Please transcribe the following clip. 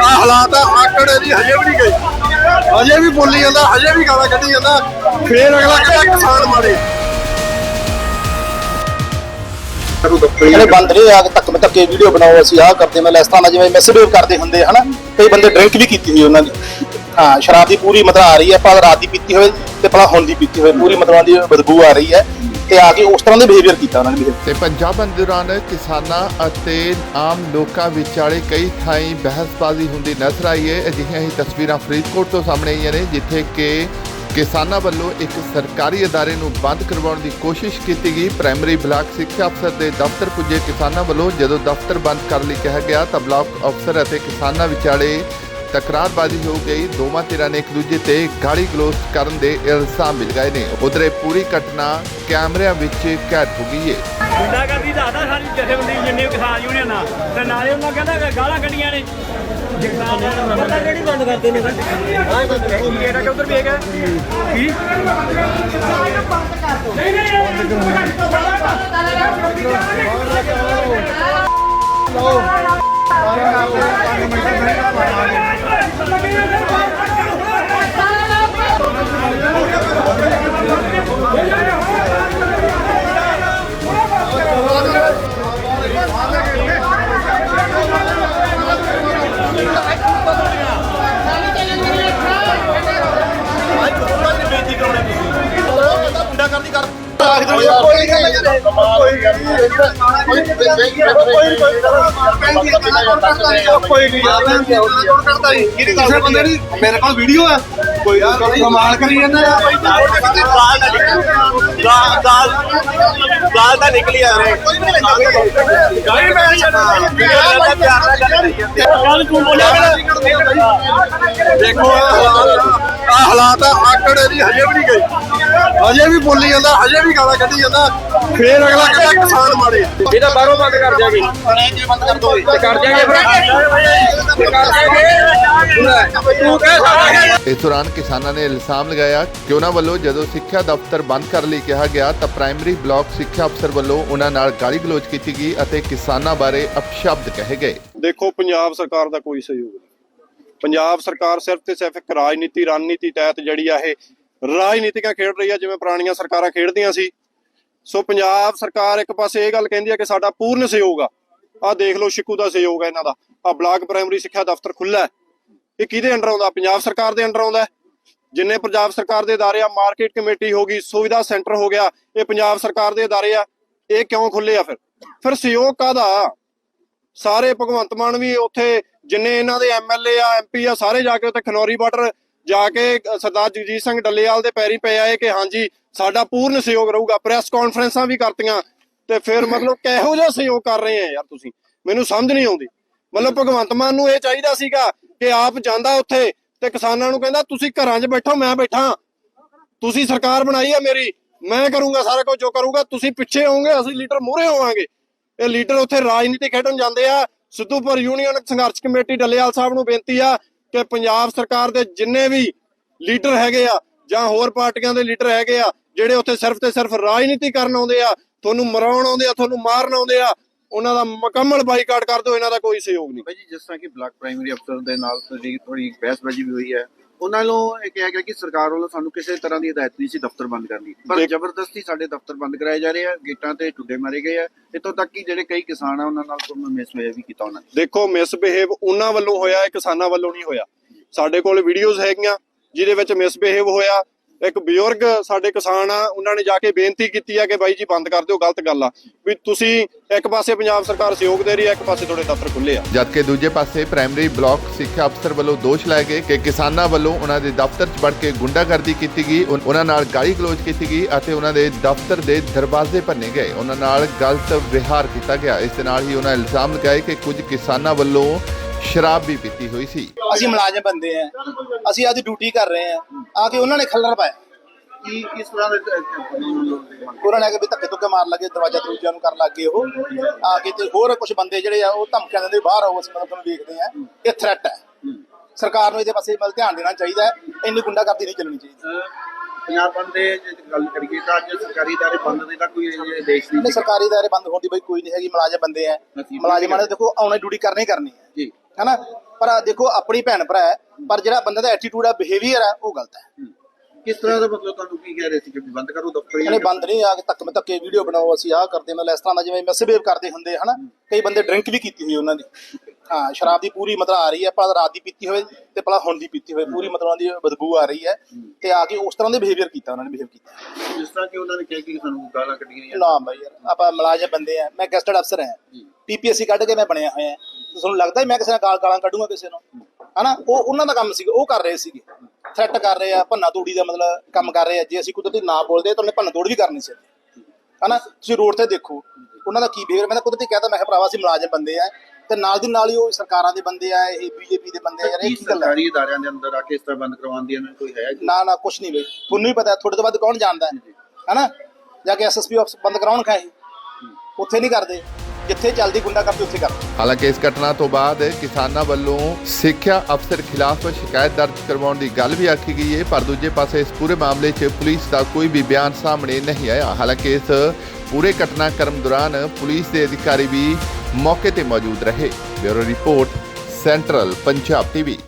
ਆ ਹਾਲਾਤ ਆ, ਆਕੜ ਦੀ ਹਜੇ ਵੀ ਨਹੀਂ ਗਈ। ਹਜੇ ਵੀ ਬੋਲੀ ਜਾਂਦਾ, ਹਜੇ ਵੀ ਗਾਲਾਂ ਕੱਢੀ ਜਾਂਦਾ। ਫੇਰ ਅਗਲਾ ਕਹਿੰਦਾ ਕਿਸਾਨ ਮਾਰੇ। ਇਹਨੇ ਬੰਦ ਨਹੀਂ ਆ ਕੇ ਧੱਕ ਧੱਕੇ ਵੀਡੀਓ ਬਣਾਓ ਅਸੀਂ ਆਹ ਕਰਦੇ ਮੈਂ ਇਸ ਤਰ੍ਹਾਂ ਦਾ ਜਿਵੇਂ ਮੈਸੇਜ ਕਰਦੇ ਹੁੰਦੇ ਹਨਾ? ਕਈ ਬੰਦੇ ਡਰਿੰਕ ਵੀ ਕੀਤੀ ਹੋਈ ਉਹਨਾਂ ਦੀ। ਹਾਂ ਸ਼ਰਾਬ ਦੀ ਪੂਰੀ ਮਤਲਬ ਆ ਰਹੀ ਹੈ ਪਰ ਰਾਤ ਦੀ ਪੀਤੀ ਹੋਵੇ ਤੇ ਭਲਾ ਹੁਣ ਦੀ ਪੀਤੀ ਹੋਵੇ ਪੂਰੀ ਮਤਲਬ ਦੀ ਬਦਬੂ ਆ ਰਹੀ ਹੈ ਤੇ ਆ ਕੇ ਉਸ ਤਰ੍ਹਾਂ ਦੇ ਬਿਹੇਵੀਅਰ ਕੀਤਾ ਉਹਨਾਂ ਨੇ। ਤੇ ਪੰਜਾਬ ਦੌਰਾਨ ਕਿਸਾਨਾਂ ਅਤੇ ਆਮ ਲੋਕਾਂ ਵਿਚਾਲੇ ਕਈ ਥਾਈਂ ਬਹਿਸਬਾਜ਼ੀ ਹੁੰਦੀ ਨਜ਼ਰ ਆਈ ਹੈ। ਅਜਿਹੀਆਂ ਹੀ ਤਸਵੀਰਾਂ ਫਰੀਦਕੋਟ ਤੋਂ ਸਾਹਮਣੇ ਆਈਆਂ ਨੇ ਜਿੱਥੇ ਕਿ ਕਿਸਾਨਾਂ ਵੱਲੋਂ ਇੱਕ ਸਰਕਾਰੀ ਅਦਾਰੇ ਨੂੰ ਬੰਦ ਕਰਵਾਉਣ ਦੀ ਕੋਸ਼ਿਸ਼ ਕੀਤੀ ਗਈ। ਪ੍ਰਾਇਮਰੀ ਬਲਾਕ ਸਿੱਖਿਆ ਅਫਸਰ ਦੇ ਦਫ਼ਤਰ ਪੁੱਜੇ ਕਿਸਾਨਾਂ ਵੱਲੋਂ ਜਦੋਂ ਦਫ਼ਤਰ ਬੰਦ ਕਰਨ ਲਈ ਕਿਹਾ ਗਿਆ ਤਾਂ ਬਲਾਕ ਅਫਸਰ ਅਤੇ ਕਿਸਾਨਾਂ ਵਿਚਾਲੇ ਤਕਰਾਰਬਾਜ਼ੀ ਹੋ ਗਈ। ਦੋਵਾਂ ਧਿਰਾਂ ਨੇ ਇੱਕ ਦੂਜੇ ਤੇ ਗਾਲੀ ਗਲੋਚ ਕਰਨ ਦੇ ਇਲਜ਼ਾਮ ਮਿਲ ਗਏ ਨੇ। ਉਧਰੇ ਪੂਰੀ ਘਟਨਾ ਕੈਮਰਿਆਂ ਵਿੱਚ ਕੈਦ ਹੋ ਗਈ ਹੈ ਗੁੰਡਾਗਰਦੀ ਦਾ ਆਦਾ ਸਾਰੀ ਜਥੇਬੰਦੀ ਜਿੰਨੇ ਕਿਸਾਨ ਯੂਨੀਅਨ ਆ ਤੇ ਨਾਲੇ ਉਹਨਾਂ ਕਹਿੰਦਾ ਕਿ ਗਾਲਾਂ ਕੱਢੀਆਂ ਨੇ। ਪਤਾ ਕਿਹੜੀ ਬੰਦ ਕਰਦੇ ਨੇ? ਆਹ ਬੰਦ ਕਰ। ਉਹ ਕਿਹੜਾ ਕਿ ਉਧਰ ਵੀ ਹੈਗਾ। ਕੀ? ਨਹੀਂ ਨਹੀਂ ਗੁੰਡਾ ਕੋਈ ਗੱਲ ਨਹੀਂ ਕੋਈ ਨਹੀਂ ਕਿਸੇ ਬੰਦੇ ਦੀ ਮੇਰੇ ਕੋਲ ਵੀਡੀਓ ਹੈ ਕੋਈ ਕਮਾਲ ਕਰੀ ਜਾਂਦਾ ਆ। ਗਾਲ ਤਾਂ ਨਿਕਲੀ ਆ ਰਹੇ ਗਾਲੀ ਮੈਂ ਗੱਲ ਤੂੰ ਬੋਲਿਆ ਦੇਖੋ ਆ ਹਾਲਾਤ ਆ, ਆਕੜ ਦੀ ਹਜੇ ਵੀ ਨਹੀਂ ਗਈ। ਹਜੇ ਵੀ ਬੋਲੀ ਜਾਂਦਾ, ਹਜੇ ਵੀ ਗਾਲਾਂ ਕੱਢੀ ਜਾਂਦਾ। ਫੇਰ ਅਗਲਾ ਕਹਿੰਦਾ ਕਿਸਾਨ ਮਾਰੇ ਇਹਦਾ ਬਾਹਰੋਂ ਬੰਦ ਕਰ ਦਿਆਂਗੇ। ਬੰਦ ਕਰ ਦੋ ਤੇ ਕਰ ਦਿਆਂਗੇ ਫਿਰ ਕਰ ਦਿਆਂਗੇ। ਤੂੰ ਕਹਿ ਸਕਦਾ ਇਸ ਦੌਰਾਨ ਕਿਸਾਨਾਂ ਨੇ ਇਲਜ਼ਾਮ ਲਗਾਇਆ ਕਿ ਉਹਨਾਂ ਵੱਲੋਂ ਜਦੋਂ ਸਿੱਖਿਆ ਦਫ਼ਤਰ ਬੰਦ ਕਰਨ ਲਈ ਕਿਹਾ ਗਿਆ ਤਾਂ ਪ੍ਰਾਇਮਰੀ ਬਲਾਕ ਸਿੱਖਿਆ ਅਫਸਰ ਵੱਲੋਂ ਉਹਨਾਂ ਨਾਲ ਗਾਲੀ ਗਲੋਚ ਕੀਤੀ ਗਈ ਅਤੇ ਕਿਸਾਨਾਂ ਬਾਰੇ ਅਪਸ਼ਬਦ ਕਹੇ ਗਏ। ਦੇਖੋ ਪੰਜਾਬ ਸਰਕਾਰ ਦਾ ਕੋਈ ਸਹਿਯੋਗ ਨਹੀਂ। ਪੰਜਾਬ ਸਰਕਾਰ ਸਿਰਫ ਤੇ ਸਿਰਫ ਇੱਕ ਰਾਜਨੀਤੀ ਰਣਨੀਤੀ ਤਹਿਤ ਜਿਹੜੀ ਆ ਇਹ ਰਾਜਨੀਤਿਕਾਂ ਖੇਡ ਰਹੀ ਆ ਜਿਵੇਂ ਪੁਰਾਣੀਆਂ ਸਰਕਾਰਾਂ ਖੇਡਦੀਆਂ ਸੀ। ਸੋ ਪੰਜਾਬ ਸਰਕਾਰ ਇੱਕ ਪਾਸੇ ਇਹ ਗੱਲ ਕਹਿੰਦੀ ਹੈ ਕਿ ਸਾਡਾ ਪੂਰਨ ਸਹਿਯੋਗ ਆ। ਆ ਦੇਖ ਲਓ ਸ਼ਿਕੂ ਦਾ ਸਹਿਯੋਗ ਆ ਇਹਨਾਂ ਦਾ। ਆ ਬਲਾਕ ਪ੍ਰਾਇਮਰੀ ਸਿੱਖਿਆ ਦਫ਼ਤਰ ਖੁੱਲਾ ਇਹ ਕਿਹਦੇ ਅੰਡਰ ਆਉਂਦਾ? ਪੰਜਾਬ ਸਰਕਾਰ ਦੇ ਅੰਡਰ ਆਉਂਦਾ ਜਿੰਨੇ ਪੰਜਾਬ ਸਰਕਾਰ ਦੇ ਅਦਾਰੇ ਆ, ਮਾਰਕੀਟ ਕਮੇਟੀ ਹੋ ਗਈ, ਸੁਵਿਧਾ ਸੈਂਟਰ ਹੋ ਗਿਆ, ਇਹ ਪੰਜਾਬ ਸਰਕਾਰ ਦੇ ਅਦਾਰੇ ਆ। ਇਹ ਕਿਉਂ ਖੁੱਲੇ ਆ ਫਿਰ? ਫਿਰ ਸਹਿਯੋਗ ਕਾਹਦਾ? ਸਾਰੇ ਭਗਵੰਤ ਮਾਨ ਵੀ ਉੱਥੇ ਜਿੰਨੇ ਇਹਨਾਂ ਦੇ ਐਮਐਲਏ ਆ ਐਮਪੀ ਆ, ਸਾਰੇ ਜਾ ਕੇ ਉੱਥੇ ਖਨੌਰੀ ਬਾਰਡਰ ਜਾ ਕੇ ਸਰਦਾਰ ਜਗਜੀਤ ਸਿੰਘ ਡੱਲੇਵਾਲ ਦੇ ਪੈਰੀ ਪਏ ਆਏ ਕਿ ਹਾਂਜੀ, ਸਾਡਾ ਪੂਰਨ ਸਹਿਯੋਗ ਰਹੂਗਾ। ਪ੍ਰੈਸ ਕਾਨਫਰੰਸਾਂ ਵੀ ਕਰਤੀਆਂ ਤੇ ਫਿਰ ਮਤਲਬ ਕਿਹੋ ਜਿਹਾ ਸਹਿਯੋਗ ਕਰ ਰਹੇ ਆ ਯਾਰ ਤੁਸੀਂ? ਮੈਨੂੰ ਸਮਝ ਨਹੀਂ ਆਉਂਦੀ। ਮਤਲਬ ਭਗਵੰਤ ਮਾਨ ਨੂੰ ਇਹ ਚਾਹੀਦਾ ਸੀਗਾ ਕਿ ਆਪ ਜਾਂਦਾ ਉੱਥੇ ਤੇ ਕਿਸਾਨਾਂ ਨੂੰ ਕਹਿੰਦਾ, ਤੁਸੀਂ ਘਰਾਂ 'ਚ ਬੈਠੋ, ਮੈਂ ਬੈਠਾ। ਤੁਸੀਂ ਸਰਕਾਰ ਬਣਾਈ ਆ ਮੇਰੀ, ਮੈਂ ਕਰੂੰਗਾ ਸਾਰਾ ਕੁਝ ਜੋ ਕਰੂੰਗਾ। ਤੁਸੀਂ ਪਿੱਛੇ ਹੋਵੋਗੇ, ਅਸੀਂ ਲੀਡਰ ਮੂਹਰੇ ਹੋਵਾਂਗੇ। ਇਹ ਲੀਡਰ ਉੱਥੇ ਰਾਜਨੀਤੀ ਖੇਡਣ ਜਾਂਦੇ ਆ। ਸਿੱਧੂਪੁਰ ਯੂਨੀਅਨ ਸੰਘਰਸ਼ ਕਮੇਟੀ ਡੱਲੇਵਾਲ ਸਾਹਿਬ ਨੂੰ ਬੇਨਤੀ ਆ ਕਿ ਪੰਜਾਬ ਸਰਕਾਰ ਦੇ ਜਿੰਨੇ ਵੀ ਲੀਡਰ ਹੈਗੇ ਆ ਜਾਂ ਹੋਰ ਪਾਰਟੀਆਂ ਦੇ ਲੀਡਰ ਹੈਗੇ ਆ, ਜਿਹੜੇ ਉੱਥੇ ਸਿਰਫ ਤੇ ਸਿਰਫ ਰਾਜਨੀਤੀ ਕਰਨ ਆਉਂਦੇ ਆ, ਤੁਹਾਨੂੰ ਮਰਾਉਣ ਆਉਂਦੇ ਆ, ਤੁਹਾਨੂੰ ਮਾਰਨ ਆਉਂਦੇ ਆ ਉਹਨਾਂ ਦਾ ਮੁਕੰਮਲ ਬਾਈਕਾਟ ਕਰ ਦਿਓ ਇਹਨਾਂ ਦਾ ਕੋਈ ਸਹਿਯੋਗ ਨਹੀਂ। ਭਾਈ ਜੀ ਜਿਸ ਤਰ੍ਹਾਂ ਕਿ ਬਲਾਕ ਪ੍ਰਾਇਮਰੀ ਅਫਸਰ ਦੇ ਨਾਲ ਥੋੜੀ ਥੋੜੀ ਬਹਿਸਬਾਜ਼ੀ ਵੀ ਹੋਈ ਹੈ ਉਹਨਾਂ ਨੂੰ ਇਹ ਕਿਹਾ ਗਿਆ ਕਿ ਸਰਕਾਰ ਵੱਲੋਂ ਸਾਨੂੰ ਕਿਸੇ ਤਰ੍ਹਾਂ ਦੀ ਹਦਾਇਤ ਨਹੀਂ ਸੀ ਦਫ਼ਤਰ ਬੰਦ ਕਰਨ ਦੀ। ਪਰ ਜ਼ਬਰਦਸਤੀ ਸਾਡੇ ਦਫ਼ਤਰ ਬੰਦ ਕਰਾਏ ਜਾ ਰਹੇ ਆ ਗੇਟਾਂ ਤੇ ਟੁੱਡੇ ਮਾਰੇ ਗਏ ਆ। ਇੱਥੋਂ ਤੱਕ ਕਿ ਜਿਹੜੇ ਕਈ ਕਿਸਾਨ ਆ ਉਹਨਾਂ ਨਾਲ ਕੋਈ ਮਿਸਬਿਹੇਵ ਵੀ ਕੀਤਾ ਉਹਨਾਂ ਨੇ। ਦੇਖੋ ਮਿਸਬਿਹੇਵ ਉਹਨਾਂ ਵੱਲੋਂ ਹੋਇਆ ਇਹ ਕਿਸਾਨਾਂ ਵੱਲੋਂ ਨਹੀਂ ਹੋਇਆ। ਸਾਡੇ ਕੋਲ ਵੀਡੀਓਜ਼ ਹੈਗੀਆਂ ਜਿਹਦੇ ਵਿੱਚ ਮਿਸਬਿਹੇਵ ਹੋਇਆ ਇੱਕ ਬਜ਼ੁਰਗ ਸਾਡੇ ਕਿਸਾਨ ਆ, ਉਹਨਾਂ ਨੇ ਜਾ ਕੇ ਬੇਨਤੀ ਕੀਤੀ ਆ ਕਿ ਬਾਈ ਜੀ ਬੰਦ ਕਰ ਦਿਓ, ਗਲਤ ਗੱਲ ਆ। ਵੀ ਤੁਸੀਂ ਇੱਕ ਪਾਸੇ ਪੰਜਾਬ ਸਰਕਾਰ ਸਹਿਯੋਗ ਦੇ ਰਹੀ ਹੈ ਇੱਕ ਪਾਸੇ ਤੁਹਾਡੇ ਦਫ਼ਤਰ ਖੁੱਲੇ ਆ। ਜਦਕਿ ਦੂਜੇ ਪਾਸੇ ਪ੍ਰਾਇਮਰੀ ਬਲਾਕ ਸਿੱਖਿਆ ਅਫਸਰ ਵੱਲੋਂ ਦੋਸ਼ ਲਾਏ ਗਏ ਕਿ ਕਿਸਾਨਾਂ ਵੱਲੋਂ ਉਹਨਾਂ ਦੇ ਦਫ਼ਤਰ 'ਚ ਵੜ ਕੇ ਗੁੰਡਾਗਰਦੀ ਕੀਤੀ ਗਈ ਉਹਨਾਂ ਨਾਲ ਗਾਲੀ ਗਲੋਚ ਕੀਤੀ ਗਈ ਅਤੇ ਉਹਨਾਂ ਦੇ ਦਫ਼ਤਰ ਦੇ ਦਰਵਾਜ਼ੇ ਭੰਨੇ ਗਏ। ਉਹਨਾਂ ਨਾਲ ਗਲਤ ਵਿਹਾਰ ਕੀਤਾ ਗਿਆ। ਇਸ ਦੇ ਨਾਲ ਹੀ ਉਹਨਾਂ ਇਲਜ਼ਾਮ ਲਗਾਏ ਕਿ ਕੁਝ ਕਿਸਾਨਾਂ ਵੱਲੋਂ ਸ਼ਰਾਬ ਵੀ ਪੀਤੀ ਹੋਈ ਸੀ। ਅਸੀਂ ਮੁਲਾਜ਼ਮ ਬੰਦੇ ਆ। ਅਸੀਂ ਅੱਜ ਡਿਊਟੀ ਕਰ ਰਹੇ ਆ। ਆ ਕੇ ਉਹਨਾਂ ਨੇ ਖੱਲਰ ਪਾਇਆ। ਕੀ ਕਿਸ ਤਰ੍ਹਾਂ ਦੇ ਉਹਨਾਂ ਨੇ ਕੇ ਵੀ ਧੱਕੇ ਧੁੱਕੇ ਮਾਰ ਲੱਗੇ ਦਰਵਾਜ਼ਾ ਦਰੂਜਿਆਂ ਨੂੰ ਕਰਨ ਲੱਗੇ ਉਹ। ਆ ਕੇ ਤੇ ਹੋਰ ਕੁਝ ਬੰਦੇ ਜਿਹੜੇ ਆ ਉਹ ਧਮਕੀਆਂ ਦਿੰਦੇ ਬਾਹਰ ਆਓ ਅਸੀਂ ਮਤਲਬ ਤੁਹਾਨੂੰ ਵੇਖਦੇ ਆ ਇਹ ਥ੍ਰੈਟ ਹੈ। ਸਰਕਾਰ ਨੂੰ ਇਹਦੇ ਪਾਸੇ ਮਤਲਬ ਧਿਆਨ ਦੇਣਾ ਚਾਹੀਦਾ ਹੈ। ਇੰਨੀ ਗੁੰਡਾਗਰਦੀ ਨਹੀਂ ਚੱਲਣੀ ਚਾਹੀਦੀ। ਪੰਜਾਬ ਬੰਦ ਦੇ ਜੇ ਗੱਲ ਕਰੀਏ ਤਾਂ ਅੱਜ ਸਰਕਾਰੀ ਦਾਰੇ ਬੰਦ ਦੇ ਤਾਂ ਕੋਈ ਦੇਸ਼ ਨਹੀਂ ਸਰਕਾਰੀ ਦਾਇਰੇ ਬੰਦ ਹੋਣ ਦੀ ਬਈ ਕੋਈ ਨਹੀਂ ਹੈਗੀ ਮੁਲਾਜ਼ਮ ਬੰਦੇ ਆ। ਮੁਲਾਜ਼ਮਾਂ ਨੇ ਦੇਖੋ ਆਉਣੇ ਡਿਊਟੀ ਕਰਨੀ ਕਰਨੀ ਹੈ ਜੀ। ਹਨਾ ਪਰ ਆਹ ਦੇਖੋ, ਆਪਣੀ ਭੈਣ ਭਰਾ ਹੈ, ਪਰ ਜਿਹੜਾ ਬੰਦੇ ਦਾ ਐਟੀਟਿਊਡ ਹੈ ਬਿਹੇਵੀਅਰ ਹੈ ਉਹ ਗਲਤ ਹੈ। ਕਿਸ ਤਰ੍ਹਾਂ ਦਾ ਮਤਲਬ ਤੁਹਾਨੂੰ ਕੀ ਕਹਿ ਰਹੇ ਸੀ ਕਿ ਬੰਦ ਕਰੋ ਦਫ਼ਤਰ ਇਹਨੇ ਬੰਦ ਨਹੀਂ ਆ ਕੇ ਧੱਕ ਮੈਂ ਧੱਕੇ ਵੀਡੀਓ ਬਣਾਓ ਅਸੀਂ ਆਹ ਕਰਦੇ ਮਤਲਬ ਇਸ ਤਰ੍ਹਾਂ ਦਾ ਜਿਵੇਂ ਮਿਸਬਿਹੇਵ ਕਰਦੇ ਹੁੰਦੇ ਹਨਾ? ਕਈ ਬੰਦੇ ਡਰਿੰਕ ਵੀ ਕੀਤੀ ਹੋਈ ਉਹਨਾਂ ਦੀ। ਹਾਂ ਸ਼ਰਾਬ ਦੀ ਪੂਰੀ ਮਤਲਬ ਆ ਰਹੀ ਹੈ ਪਰ ਰਾਤ ਦੀ ਪੀਤੀ ਹੋਵੇ ਤੇ ਭਲਾ ਹੁਣ ਦੀ ਪੀਤੀ ਹੋਵੇ ਪੂਰੀ ਮਤਲਬ ਦੀ ਬਦਬੂ ਆ ਰਹੀ ਹੈ ਤੇ ਆ ਕੇ ਉਸ ਤਰ੍ਹਾਂ ਦੇ ਬਿਹੇਵੀਅਰ ਕੀਤਾ ਉਹਨਾਂ ਨੇ ਬਿਹੇਵ ਕੀਤਾ। ਜਿਸ ਤਰ੍ਹਾਂ ਕਿ ਉਹਨਾਂ ਨੇ ਕਿਹਾ ਕਿ ਸਾਨੂੰ ਗਾਲਾਂ ਕੱਢੀਆਂ ਨਾ ਬਾਈ ਯਾਰ ਆਪਾਂ ਮੁਲਾਜ਼ਮ ਬੰਦੇ ਆ ਮੈਂ ਗੈਸਟਡ ਅਫਸਰ ਹਾਂ। ਪੀਪੀਐਸਸੀ ਕੱਢ ਕੇ ਮੈਂ ਬਣਿਆ ਹੋਇਆ। ਹਾਂ ਤੁਹਾਨੂੰ ਲੱਗਦਾ ਹੀ ਮੈਂ ਕਿਸੇ ਨਾਲ ਗਾਲ ਕੱਢੂੰਗਾ ਕਿਸੇ ਨੂੰ? ਹਨਾ? ਉਹ ਉਹਨਾਂ ਦਾ ਕੰਮ ਸੀਗਾ ਉਹ ਕਰ ਰਹੇ ਸੀਗੇ। ਥ੍ਰੈਟ ਕਰ ਰਹੇ ਆ ਭੰਨਾ ਤੋੜੀ ਦਾ ਮਤਲਬ ਕੰਮ ਕਰ ਰਹੇ ਆ। ਜੇ ਅਸੀਂ ਕੁਦਰਤੀ ਨਾ ਬੋਲਦੇ ਤਾਂ ਉਹਨੇ ਭੰਨਾ ਤੋੜ ਵੀ ਕਰਨੀ ਸੀ। ਹਨਾ? ਤੁਸੀਂ ਰੋਡ ਤੇ ਦੇਖੋ ਉਹਨਾਂ ਦਾ ਕੀ ਬਿਹੇਵੀਅਰ ਮੈਂ ਤਾਂ ਕੁਦਰਤੀ ਕਹਤਾ ਮੈਂ ਕਿਹਾ ਭਰਾਵਾ ਅਸੀਂ ਮੁਲਾਜ਼ਮ ਬੰਦੇ ਆ। ਤੇ ਨਾਲ ਦੀ ਨਾਲ ਹੀ ਉਹ ਸਰਕਾਰਾਂ ਦੇ ਬੰਦੇ ਆ ਇਹ ਬੀਜੇਪੀ ਦੇ ਬੰਦੇ ਆ ਯਾਰ ਇਹ ਕੀ ਗੱਲ ਹੈ ਸਰਕਾਰੀ ਅਦਾਰਿਆਂ ਦੇ ਅੰਦਰ ਆ ਕੇ ਇਸ ਤਰ੍ਹਾਂ ਬੰਦ ਕਰਵਾਉਣ ਦੀ ਇਹਨਾਂ ਨੂੰ ਕੋਈ ਹੈ ਜੀ? ਨਾ ਨਾ ਕੁਛ ਨਹੀਂ ਬਈ ਤੁਹਾਨੂੰ ਹੀ ਪਤਾ ਤੁਹਾਡੇ ਤੋਂ ਵੱਧ ਕੌਣ ਜਾਣਦਾ? ਹੈ ਹਨਾ? ਜਾ ਕੇ ਐਸਐਸਪੀ ਆਫਿਸ ਬੰਦ ਕਰਾਉਣ ਖਾਏ ਉੱਥੇ ਨਹੀਂ ਕਰਦੇ। ਜਿੱਥੇ ਚੱਲਦੀ ਗੁੰਡਾ ਉੱਥੇ ਕਰਦੇ ਹਾਲਾਂਕਿ ਇਸ ਘਟਨਾ ਤੋਂ ਬਾਅਦ ਕਿਸਾਨਾਂ ਵੱਲੋਂ ਸਿੱਖਿਆ ਅਫਸਰ ਖਿਲਾਫ ਸ਼ਿਕਾਇਤ ਦਰਜ ਕਰਵਾਉਣ ਦੀ ਗੱਲ ਵੀ ਆਖੀ ਗਈ ਹੈ, ਪਰ ਦੂਜੇ ਪਾਸੇ ਇਸ ਪੂਰੇ ਮਾਮਲੇ 'ਚ ਪੁਲਿਸ ਦਾ ਕੋਈ ਵੀ ਬਿਆਨ ਸਾਹਮਣੇ ਨਹੀਂ ਆਇਆ। ਹਾਲਾਂਕਿ ਇਸ ਪੂਰੇ ਘਟਨਾਕ੍ਰਮ ਦੌਰਾਨ ਪੁਲਿਸ ਦੇ ਅਧਿਕਾਰੀ ਵੀ ਮੌਕੇ ਤੇ ਮੌਜੂਦ ਰਹੇ। Bureau report, central Punjab TV.